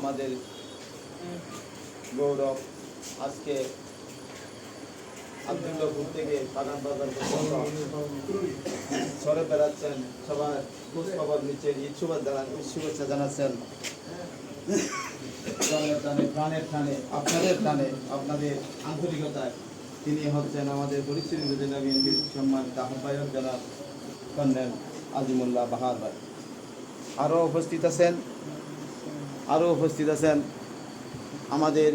আমাদের গৌরব আজকে থেকে বাজার সরে বেড়াচ্ছেন। সবার খোঁজ খবর নিচ্ছেন শুভেচ্ছা জানাচ্ছেন। প্রাণের টানে, আপনাদের টানে, আপনাদের আন্তরিকতায় তিনি হচ্ছেন আমাদের পরিস্থিতি জেলা বিএনপির সম্মানিত আহ্বায়ক কর্নেল আজিমুল্লাহ বাহার ভাই। আরও উপস্থিত আছেন? আরও উপস্থিত আছেন আমাদের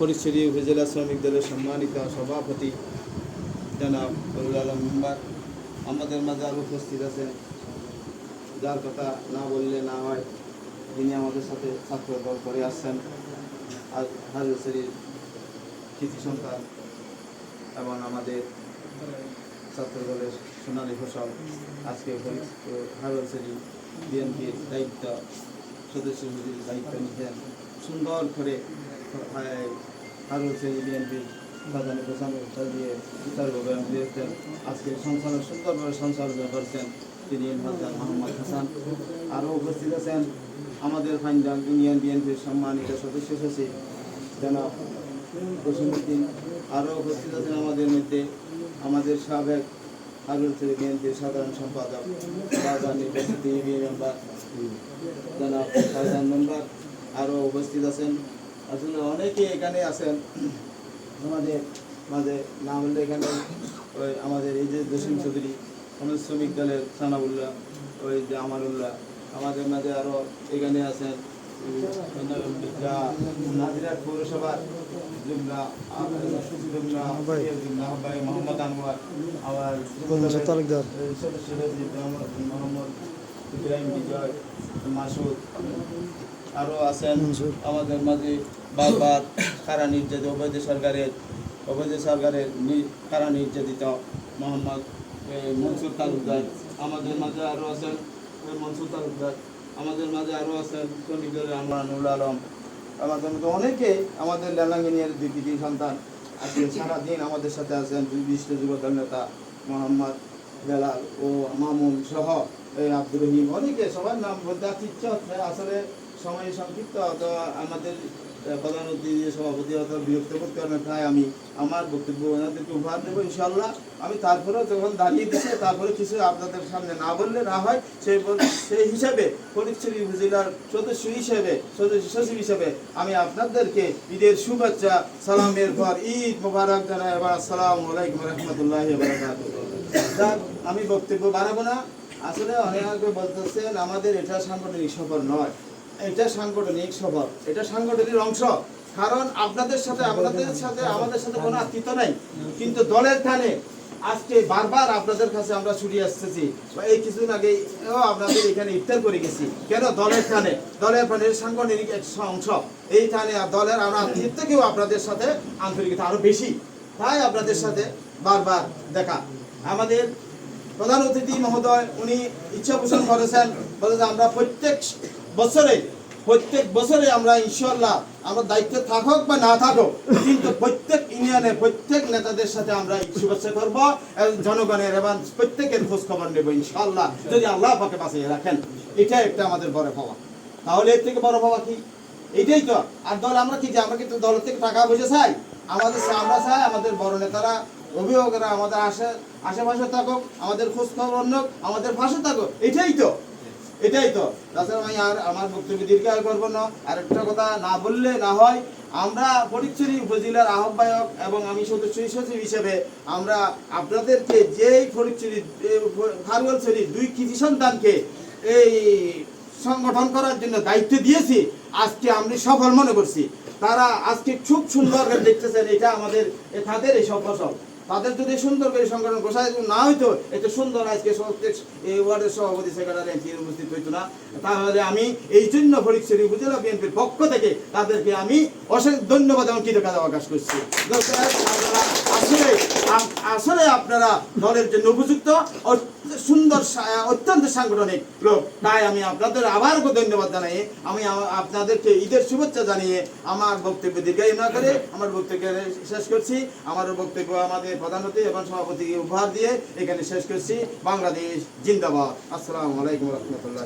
পরিস্থিতি উপজেলা শ্রমিক দলের সম্মানিত সভাপতি জনাব ফরুল আলম মেম্বার। আমাদের মাঝে আরও উপস্থিত আছেন। যার কথা না বললে না হয়, তিনি আমাদের সাথে ছাত্র দল করে আসছেন। আর হাজর শরীর কৃতি সন্তান এবং আমাদের ছাত্র দলের সোনালী ফসল আজকে হাজর শরীর, বিএনপির দায়িত্ব সদস্য দায়িত্ব নিতেন সুন্দর করে হারুল শরীর বিএনপির বাজানে গোসানো দিয়ে সুচারুভাবে দিয়েছেন। আজকে সংসার সুন্দরভাবে সঞ্চালনা করছেন তিনি হাজার মোহাম্মদ হাসান। আরও উপস্থিত আছেন আমাদের ফাইন্ডাল ইউনিয়ন বিএনপির সম্মানিত সদস্য সচিব জনাব জসিমুদ্দিন আরও উপস্থিত আছেন আমাদের মধ্যে আমাদের সাবেক হারুল শরীফ বিএনপির সাধারণ সম্পাদক বাজার নির্বাচিত ইবি মেম্বার জনাব শাহজাহান মেম্বার আরও উপস্থিত আছেন। আসলে অনেকে এখানে আছেন। আমাদের মাঝে না বললে এখানে ওই আমাদের এই যে জসিম চৌধুরী আমাদের শ্রমিক দলের সানাউল্লাহ, ওই যে আমারুল্লাহ, আমাদের মাঝে আরও এখানে আছেন। যা পৌরসভার মোহাম্মদ আনোয়ার মোহাম্মদ ইব্রাহিম বিজয় মাসুদ আরও আছেন আমাদের মাঝে বারবার কারা নির্যাতিত অবৈধ সরকারের অবৈধ সরকারের নি- কারা নির্যাতিত মোহাম্মদ মনসুর তালুকদার। আমাদের মাঝে আরও আছেন মনসুর তালুকদার। আমাদের মাঝে আরও আছেন চণ্ডীগড়ের আমানুল আলম। আমাদের মধ্যে অনেকে আমাদের লেলাঙ্গিনিয়ার দুই তিন সন্তান? আজকে সারাদিন আমাদের সাথে আছেন দুই বিশিষ্ট যুবদল নেতা মোহাম্মদ বেলাল ও মামুন সহ, এই আব্দুর রহিম। অনেকে সবার নাম বলতে আসলে সময় সংক্ষিপ্ত আমাদের প্রধান অতিথি সভাপতি অথবা বিরক্ত করতে পারবে তাই আমি আমার বক্তব্য ওনাদেরকে উপহার দেবো ইনশাল্লাহ আমি তারপরেও যখন দাঁড়িয়ে দিচ্ছে তারপরে কিছু আপনাদের সামনে না বললে না হয়, সেই সেই হিসাবে ফরিদপুর উপজেলার সদস্য হিসেবে, সদস্য সচিব হিসেবে আমি আপনাদেরকে ঈদের শুভেচ্ছা, সালামের পর ঈদ মোবারক জানাই এবার আসসালামু আলাইকুম রহমতুল্লাহ আমি বক্তব্য বাড়াবো না। আসলে অনেকে বলতেছেন, আমাদের এটা সাংগঠনিক সফর নয়। এটা সাংগঠনিক সফর এটা সাংগঠনিক অংশ। কারণ আপনাদের সাথে আপনাদের সাথে, আমাদের সাথে কোনো আত্মীয়তা নাই। কিন্তু দলের টানে আজকে বারবার আপনাদের কাছে আমরা ছুটি আসতেছি। এই কিছুদিন আগে আপনাদের এখানে ইফতার করে গেছি। কেন? দলের টানে। দলের টানে সাংগঠনিক এক অংশ। এই আর দলের আমরা আত্মীয় থেকেও আপনাদের সাথে আন্তরিকতা আরও বেশি। তাই আপনাদের সাথে বারবার দেখা। আমাদের প্রধান অতিথি মহোদয়, উনি ইচ্ছা পোষণ করেছেন। বলে যে আমরা প্রত্যেক বছরে, প্রত্যেক বছরে আমরা ইনশাল্লাহ আমরা দায়িত্ব থাকুক বা না থাকুক, কিন্তু প্রত্যেক ইউনিয়নের প্রত্যেক নেতাদের সাথে আমরা শুভেচ্ছা করব এবং জনগণের এবং প্রত্যেকের খোঁজ খবর নেব ইনশাল্লাহ যদি আল্লাহ পাকে বাঁচিয়ে রাখেন। এটা একটা আমাদের বড় পাওয়া। তাহলে এর থেকে বড় পাওয়া কি? এটাই তো। আর দল আমরা কি যে, আমরা কিন্তু দল থেকে টাকা পয়সা চাই? আমাদের আমরা চাই, আমাদের বড় নেতারা, অভিভাবকরা আমাদের আশে আশেপাশে থাকুক, আমাদের খোঁজ খবর নোক, আমাদের পাশে থাকুক। এটাই তো। এটাই তো। তাছাড়া আর আমার বক্তব্য দীর্ঘায়ু করব না। আর একটা কথা, না বললে না হয়, আমরা ফটিকছড়ি উপজেলার আহ্বায়ক এবং আমি সদস্য সচিব হিসেবে আমরা আপনাদেরকে যেই ফটিকছড়ি খারগলছড়ির দুই কৃষি সন্তানকে এই সংগঠন করার জন্য দায়িত্ব দিয়েছি, আজকে আমি সফল মনে করছি। তারা আজকে খুব সুন্দর দেখতেছেন, এটা আমাদের তাদের এই সব ফসল তাদের যদি সুন্দর করে সংগঠন গোসাই না হইতো, এত সুন্দর আজকে ওয়ার্ডের সভাপতি সেক্রেটারি উপস্থিত হইতো না। তাহলে আমি এই জন্য ফরিকশরী উপজেলা বিএনপির পক্ষ থেকে তাদেরকে আমি অশেষ ধন্যবাদ এবং কৃতজ্ঞতা প্রকাশ করছি। আসলে আসলে আপনারা দলের জন্য উপযুক্ত সুন্দর অত্যন্ত সাংগঠনিক লোক। তাই আমি আপনাদের আবার ধন্যবাদ জানাই। আমি আপনাদেরকে ঈদের শুভেচ্ছা জানিয়ে আমার বক্তব্য দীর্ঘায়ু না করে আমার বক্তব্য শেষ করছি। আমার বক্তব্য আমাদের প্রধান অতিথি এবং সভাপতিকে উপহার দিয়ে এখানে শেষ করছি। বাংলাদেশ জিন্দাবাদ। আসসালামু আলাইকুম রহমতুল্লাহ